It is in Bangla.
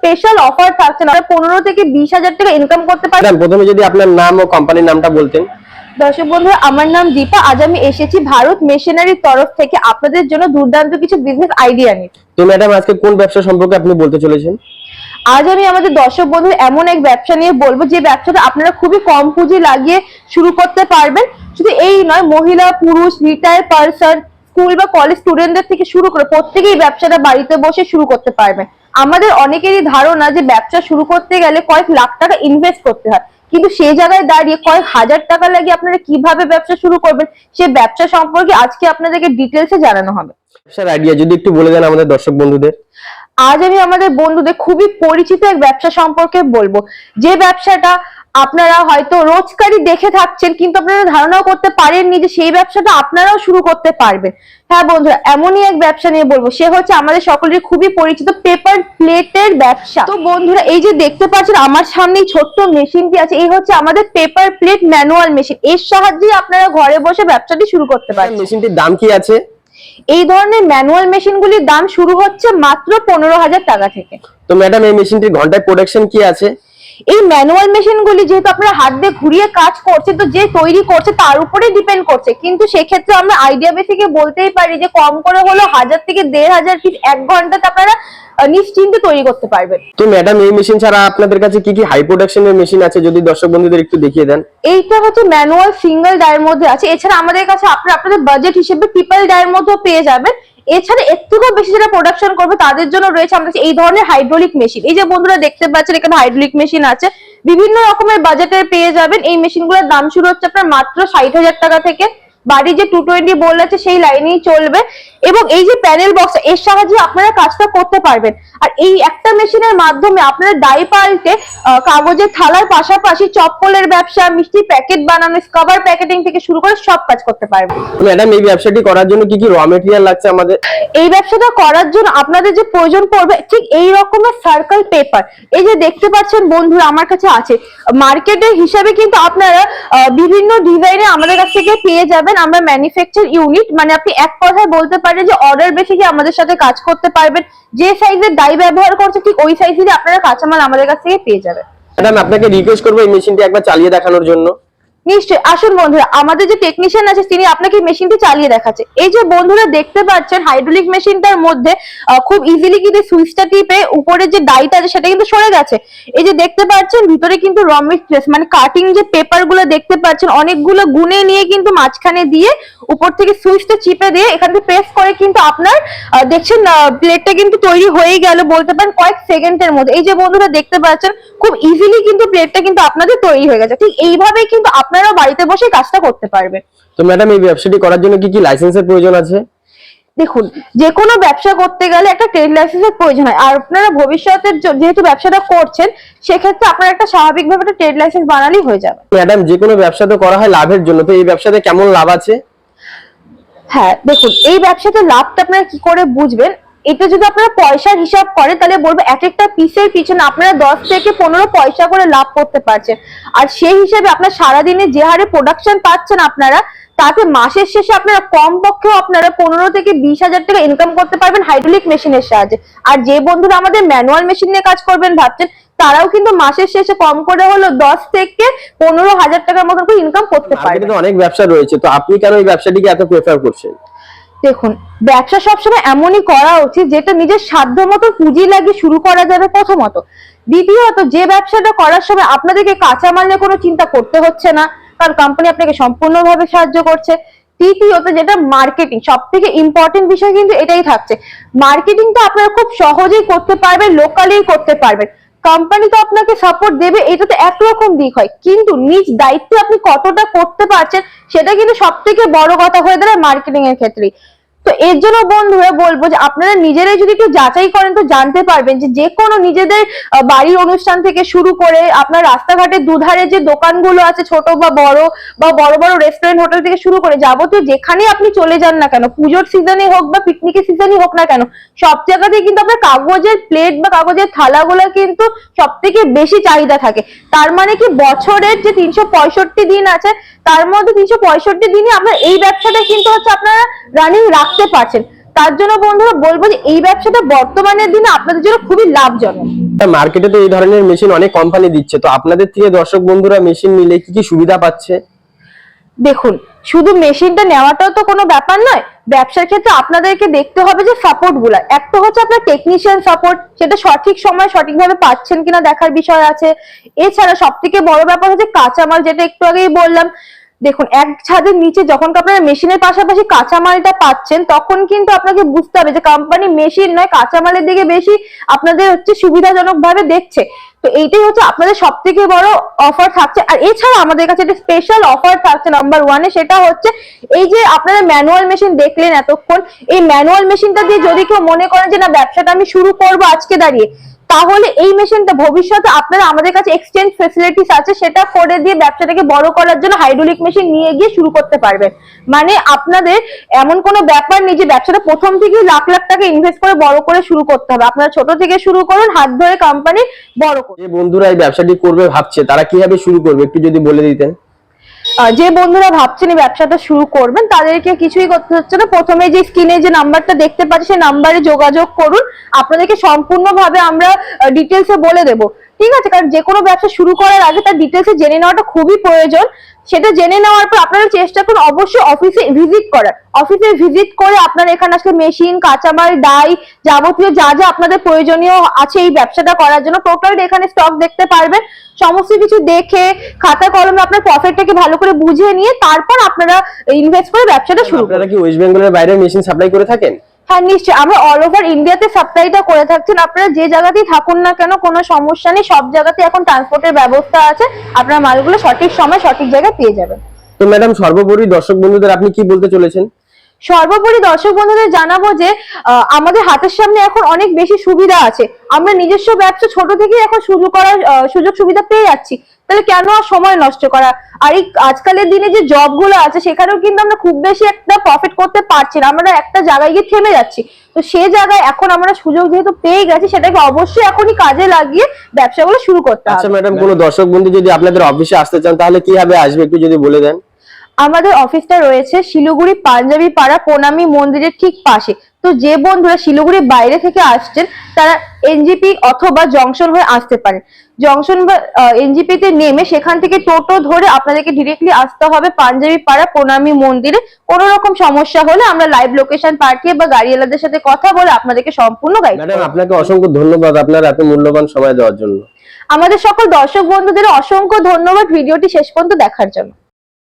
স্পেশাল অফার থাকছে না পনেরো থেকে বিশ হাজার টাকা ইনকাম করতে পারবেন প্রথমে যদি আপনার নাম ও কোম্পানির নামটা বলতেন। দর্শক বন্ধু আমার নাম দীপা। আজ আমি এসেছি ভারত মেশিনারির তরফ থেকে। আপনাদের জন্য দুর্দান্ত কিছু বিজনেস আইডিয়া নিতে তো ম্যাডাম আজকে কোন ব্যবসা সম্পর্কে আপনি বলতে চলেছেন? আজ আমি আমাদের দর্শক বন্ধু এমন এক ব্যবসা নিয়ে বলব যে ব্যবসাটা আপনারা খুবই কম পুঁজি লাগিয়ে শুরু করতে পারবেন। শুধু এই নয় মহিলা পুরুষ রিটায়ার পার্সন স্কুল বা কলেজ স্টুডেন্টদের থেকে শুরু করে প্রত্যেকেই ব্যবসাটা বাড়িতে বসে শুরু করতে পারবেন। আমাদের অনেকেরই ধারণা যে ব্যবসা শুরু করতে গেলে কয়েক লাখ টাকা ইনভেস্ট করতে হয়। কিন্তু সেই জায়গায় দাঁড়িয়ে কয়েক হাজার টাকা লাগিয়ে আপনারা কীভাবে ব্যবসা শুরু করবেন, সে ব্যবসা সম্পর্কে আজকে আপনাদেরকে ডিটেলসে জানানো হবে। স্যার আইডিয়া যদি একটু বলে দেন আমাদের দর্শক বন্ধুদের। আজ আমি আমাদের বন্ধুদের খুবই পরিচিত এক ব্যবসা সম্পর্কে বলব। যে ব্যবসাটা আপনারা হয়তো রোজকারই দেখে থাকছেন কিন্তু আপনারা ধারণাও করতে পারেননি যে সেই ব্যবসাটা আপনারাও শুরু করতে পারবেন। হ্যাঁ বন্ধুরা এমনই এক ব্যবসা নিয়ে বলব। সে হচ্ছে আমাদের সকলের খুবই পরিচিত পেপার প্লেটের ব্যবসা। তো বন্ধুরা এই যে দেখতে পাচ্ছেন আমার সামনে ছোট্ট মেশিনটি আছে। এই হচ্ছে আমাদের পেপার প্লেট ম্যানুয়াল মেশিন এর সাহায্যে আপনারা ঘরে বসে ব্যবসাটি শুরু করতে পারেন মেশিনটির দাম কি আছে? এই ধরনের ম্যানুয়াল মেশিনগুলির দাম শুরু হচ্ছে মাত্র পনেরো হাজার টাকা থেকে। তো ম্যাডাম এই মেশিনটির ঘন্টায় প্রোডাকশন কি আছে? এই ম্যানুয়াল মেশিনগুলি যেহেতু আপনারা হাত দিয়ে ঘুরিয়ে কাজ করছে তো যে তৈরি করছে তার উপরে ডিপেন্ড করছে। কিন্তু সেক্ষেত্রে আমরা আইডিয়া বেসিকে বলতেই পারি যে কম করে হলো হাজার থেকে দেড় হাজার ফিট এক ঘন্টাতে আপনারা নিশ্চিন্তে তৈরি করতে পারবেন। তো ম্যাডাম এই মেশিন ছাড়া আপনাদের কাছে কি কি হাই প্রোডাকশনের মেশিন আছে যদি দর্শক বন্ধুদের একটু দেখিয়ে দেন? এইটা হচ্ছে ম্যানুয়াল সিঙ্গেল ডায়ের মধ্যে আছে। এছাড়া আমাদের কাছে আপনারা আপনাদের বাজেট হিসেবে ট্রিপল ডায়ের মধ্যেও পেয়ে যাবেন। এছাড়া এর থেকেও বেশি যারা প্রোডাকশন করবে তাদের জন্য রয়েছে আমাদের এই ধরনের হাইড্রোলিক মেশিন এই যে বন্ধুরা দেখতে পাচ্ছেন এখানে হাইড্রোলিক মেশিন আছে। বিভিন্ন রকমের বাজেটের পেয়ে যাবেন। এই মেশিনগুলোর দাম শুরু হচ্ছে আপনার মাত্র ষাট হাজার টাকা থেকে। বাড়ি যে টু টোয়েন্টি বল আছে সেই লাইনেই চলবে। এবং এই যে প্যানেল বক্স এর সাহায্যে আপনারা কাজটা করতে পারবেন। আর এই একটা মেশিনের মাধ্যমে আপনারা ডাই পাল্টে কাগজের থালার পাশাপাশি চপ্পলের ব্যবসা মিষ্টি প্যাকেট বানানো স্কাবার প্যাকেটিং থেকে শুরু করে সব কাজ করতে পারবেন। ম্যাডাম এই ব্যবসাটি করার জন্য কি কি র মেটেরিয়াল লাগছে আমাদের? এই ব্যবসাটা করার জন্য আপনাদের যে প্রয়োজন পড়বে ঠিক এই রকমের সার্কেল পেপার এই যে দেখতে পাচ্ছেন বন্ধুরা আমার কাছে আছে। মার্কেটের হিসাবে কিন্তু আপনারা বিভিন্ন ডিজাইনে আমাদের কাছ থেকে পেয়ে যাবেন। আমরা ম্যানুফ্যাকচার ইউনিট মানে আপনি এক কথায় বলতে পারেন যে অর্ডার বেশি কি আমাদের সাথে কাজ করতে পারবেন। যে সাইজের ডাই ব্যবহার করছে, ঠিক ওই সাইজেরই আপনারা কাঁচামাল আমাদের কাছ থেকে পেয়ে যাবেন। ম্যাডাম আপনাকে রিকোয়েস্ট করব এই মেশিনটি একবার চালিয়ে দেখানোর জন্য। নিশ্চয়ই, আসুন বন্ধুরা, আমাদের যে টেকনিশিয়ান আছে, তিনি আপনাকে মেশিনটি চালিয়ে দেখাচ্ছে। এই যে বন্ধুরা দেখতে পাচ্ছেন হাইড্রোলিক মেশিনটার মধ্যে খুব ইজিলি কিন্তু সুইচটা টিপে উপরে যে ডাইটা আছে, সেটা কিন্তু সরে গেছে। এই যে দেখতে পাচ্ছেন, ভিতরে কিন্তু র মেটেরিয়ালস মানে কাটিং যে পেপারগুলো দেখতে পাচ্ছেন, অনেকগুলো গুনে নিয়ে কিন্তু মাঝখানে দিয়ে উপর থেকে সুইচটা চিপে দিয়ে এখান থেকে প্রেস করে কিন্তু আপনার দেখছেন প্লেটটা কিন্তু তৈরি হয়ে গেল, বলতে পারেন কয়েক সেকেন্ডের মধ্যে। এই যে বন্ধুরা দেখতে পাচ্ছেন, খুব ইজিলি কিন্তু প্লেটটা কিন্তু আপনাদের তৈরি হয়ে গেছে। ঠিক এইভাবেই কিন্তু আপনারা বাড়িতে বসে কাজটা করতে পারবেন। তো ম্যাডাম এই ব্যবসাটি করার জন্য কি কি লাইসেন্সের প্রয়োজন আছে? দেখুন যে কোনো ব্যবসা করতে গেলে একটা ট্রেড লাইসেন্সের প্রয়োজন হয়। আর আপনারা ভবিষ্যতের যেহেতু ব্যবসাটা করছেন সেক্ষেত্রে আপনারা একটা স্বাভাবিকভাবে একটা ট্রেড লাইসেন্স বানালেই হয়ে যাবে। ম্যাডাম যে কোনো ব্যবসা তো করা হয় লাভের জন্য। তো এই ব্যবসাতে কেমন লাভ আছে? হ্যাঁ দেখুন এই ব্যবসাতে লাভটা আপনারা কি করে বুঝবেন? এটা যদি আপনারা পয়সার হিসাব করেন তাহলে বলব এক একটা পিসের পিছনে আপনারা দশ থেকে পনেরো পয়সা করে লাভ করতে পারছেন। আর সেই হিসাবে আপনার সারাদিনে যে হারে প্রোডাকশন পাচ্ছেন আপনারা তাতে মাসের শেষে আপনারা কম পক্ষেও আপনারা পনেরো থেকে বিশ হাজার টাকা ইনকাম করতে পারবেন হাইড্রোলিক মেশিনের সাহায্যে। আর যে বন্ধুরা আমাদের ম্যানুয়াল মেশিন নিয়ে কাজ করবেন ভাবছেন তারাও কিন্তু মাসের শেষে কম করে হলো দশ থেকে পনেরো হাজার টাকার মতন করে ইনকাম করতে পারবেন অনেক ব্যবসা রয়েছে তো আপনি কেন এই ব্যবসাটিকে এত প্রেফার করছেন? দেখুন, ব্যবসা সবসময় এমনই করা উচিত যেটা নিজের সাধ্য মতো পুঁজি লাগিয়ে শুরু করা যাবে প্রথমত। দ্বিতীয়ত, যে ব্যবসাটা করার সময় আপনাদেরকে কাঁচামাল নিয়ে কোনো চিন্তা করতে হচ্ছে না, কারণ কোম্পানি আপনাকে সম্পূর্ণভাবে সাহায্য করছে। তৃতীয়ত, যেটা মার্কেটিং সব থেকে ইম্পর্টেন্ট বিষয় কিন্তু এটাই থাকছে। মার্কেটিংটা আপনারা খুব সহজেই করতে পারবেন লোকালি করতে পারবেন। কোম্পানি তো আপনাকে সাপোর্ট দেবে, এটা তো একরকম দিক হয়। কিন্তু নিজ দায়িত্বে আপনি কতটা করতে পারছেন, সেটা কিন্তু সব থেকে বড় কথা হয়ে দাঁড়ায় মার্কেটিং এর ক্ষেত্রে তো এর জন্য বন্ধুরা বলব যে আপনারা নিজেরাই যদি একটু যাচাই করেন, তো জানতে পারবেন যে যে কোনো নিজেদের বাড়ির অনুষ্ঠান থেকে শুরু করে আপনার রাস্তাঘাটের দুধারে যে দোকানগুলো আছে, ছোট বা বড় বা বড় বড় রেস্টুরেন্ট হোটেল থেকে শুরু করে যাবতীয় যেখানেই আপনি চলে যান না কেন, পুজোর সিজনে হোক বা পিকনিকের সিজনই হোক না কেন, সব জায়গাতেই কিন্তু আপনার কাগজের প্লেট বা কাগজের থালাগুলো কিন্তু সব থেকে বেশি চাহিদা থাকে। তার মানে কি বছরের যে তিনশো পঁয়ষট্টি দিন আছে, তার মধ্যে তিনশো দিনই আপনার এই ব্যবসাটা কিন্তু হচ্ছে আপনারা রানিং রাখতে পারছেন। তার জন্য বন্ধুরা বলব যে এই ব্যবসাটা বর্তমানের দিনে আপনাদের জন্য খুবই লাভজনক। মার্কেটে তো এই ধরনের মেশিন অনেক কোম্পানি দিচ্ছে। তো আপনাদের থেকে দর্শক বন্ধুরা মেশিন নিলে কি কি সুবিধা পাচ্ছে? দেখুন শুধু মেশিনটা নেওয়াটাও তো কোনো ব্যাপার নয়। ব্যবসার ক্ষেত্রে আপনাদেরকে দেখতে হবে যে সাপোর্টগুলা। একটা হচ্ছে আপনার টেকনিশিয়ান সাপোর্ট সেটা সঠিক সময় সঠিকভাবে পাচ্ছেন কিনা দেখার বিষয় আছে। এছাড়া সব থেকে বড় ব্যাপার হচ্ছে কাঁচামাল যেটা একটু আগেই বললাম দেখুন, এক ছাদের নিচে যখন আপনারা মেশিনের পাশাপাশি কাঁচামালটা পাচ্ছেন, তখন কিন্তু আপনাকে বুঝতে হবে যে কোম্পানি মেশিন নয়, কাঁচামালের দিকে বেশি আপনাদের হচ্ছে সুবিধাজনক ভাবে দেখছে। তো এইটাই হচ্ছে আপনাদের সব থেকে বড় অফার থাকছে। আর এছাড়া আমাদের কাছে একটা স্পেশাল অফার থাকছে নাম্বার ওয়ানে সেটা হচ্ছে এই যে আপনারা ম্যানুয়াল মেশিন দেখলেন এতক্ষণ, এই ম্যানুয়াল মেশিনটা দিয়ে যদি কেউ মনে করেন যে না, ব্যবসাটা আমি শুরু করব আজকে দাঁড়িয়ে তাহলে এই মেশিনটা ভবিষ্যতে আপনারা আমাদের কাছে এক্সচেঞ্জ ফেসিলিটিস আছে, সেটা করে দিয়ে ব্যবসাটাকে বড় করার জন্য হাইড্রোলিক মেশিন নিয়ে গিয়ে শুরু করতে পারবেন। মানে আপনাদের এমন কোনো ব্যাপার নেই যে ব্যবসাটা প্রথম থেকেই লাখ লাখ টাকা ইনভেস্ট করে বড় করে শুরু করতে হবে। আপনারা ছোট থেকে শুরু করুন, হাত ধরে কোম্পানি বড় করুন। বন্ধুরা এই ব্যবসাটি করবে, ভাবছে, তারা কীভাবে শুরু করবে, একটু যদি বলে দিতেন। যে বন্ধুরা ভাবছেন এই ব্যবসাটা শুরু করবেন, তাদেরকে কিছুই করতে হচ্ছে না। প্রথমে যে স্ক্রিনে যে নাম্বারটা দেখতে পাচ্ছি, সেই নাম্বারে যোগাযোগ করুন। আপনাদেরকে সম্পূর্ণভাবে আমরা ডিটেলসে বলে দেব। ঠিক আছে, কারণ যে কোনো ব্যবসা শুরু করার আগে তার ডিটেলসে জেনে নেওয়াটা খুবই প্রয়োজন। সেটা জেনে নেওয়ার পর আপনারা চেষ্টা করুন অবশ্যই অফিসে ভিজিট করার। অফিসে ভিজিট করে আপনারা এখানে আসলে মেশিন কাঁচামাল, ডাই যাবতীয় যা যা আপনাদের প্রয়োজনীয় আছে এই ব্যবসাটা করার জন্য টোটাল এখানে স্টক দেখতে পারবেন। সমস্ত কিছু দেখে খাতা কলমে আপনার প্রফিটটাকে ভালো করে বুঝিয়ে নিয়ে তারপর আপনারা ইনভেস্ট করে ব্যবসাটা শুরু আপনারা কি ওয়েস্ট বেঙ্গলের বাইরে মেশিন সাপ্লাই করে থাকেন? হ্যাঁ নিশ্চয়ই। আমরা অল ওভার ইন্ডিয়াতে সাপ্লাইটা করে থাকছেন আপনারা যে জায়গাতেই থাকুন না কেন, কোনো সমস্যা নেই। সব জায়গাতে এখন ট্রান্সপোর্টের ব্যবস্থা আছে। আপনার মালগুলো সঠিক সময় সঠিক জায়গায় পেয়ে যাবেন। তো ম্যাডাম সর্বোপরি দর্শক বন্ধুদের আপনি কি বলতে চলেছেন? সর্বোপরি দর্শক বন্ধুদের জানাব যে আমাদের হাতের সামনে এখন অনেক বেশি সুবিধা আছে। আমরা নিজস্ব ব্যবসা ছোট থেকেই এখন শুরু করার সুযোগ সুবিধা পেয়ে যাচ্ছি। তাহলে কেন আর সময় নষ্ট করা? আর এই আজকালের দিনে যে জবগুলো আছে সেখানেও কিন্তু আমরা খুব বেশি একটা প্রফিট করতে পারছি না। আমরা একটা জায়গায় গিয়ে থেমে যাচ্ছি। তো সে জায়গায় এখন আমরা সুযোগ যেহেতু পেয়ে গেছি সেটাকে অবশ্যই এখনই কাজে লাগিয়ে ব্যবসাগুলো শুরু করতে আচ্ছা হবে। ম্যাডাম কোনো দর্শক বন্ধু যদি আপনাদের অফিসে আসতে চান তাহলে কীভাবে আসবে একটু যদি বলে দেন? আমাদের অফিসটা রয়েছে শিলিগুড়ি পাঞ্জাবি পাড়া প্রণামী মন্দিরের ঠিক পাশে। তো যে বন্ধুরা শিলিগুড়ির বাইরে থেকে আসছেন তারা এনজিপি অথবা জংশন হয়ে আসতে পারেন। জংশন বা এনজিপি তে নেমে সেখান থেকে টোটো ধরে আপনাদেরকে ডিরেক্টলি আসতে হবে পাঞ্জাবি পাড়া প্রণামী মন্দিরে। কোনো রকম সমস্যা হলে আমরা লাইভ লোকেশন পাঠিয়ে বা গাড়িওয়ালাদের সাথে কথা বলে আপনাদেরকে সম্পূর্ণ গাইড ম্যাডাম আপনাকে অসংখ্য ধন্যবাদ আপনার এত মূল্যবান সময় দেওয়ার জন্য। আমাদের সকল দর্শক বন্ধুদের অসংখ্য ধন্যবাদ। ভিডিওটি শেষ পর্যন্ত দেখার জন্য।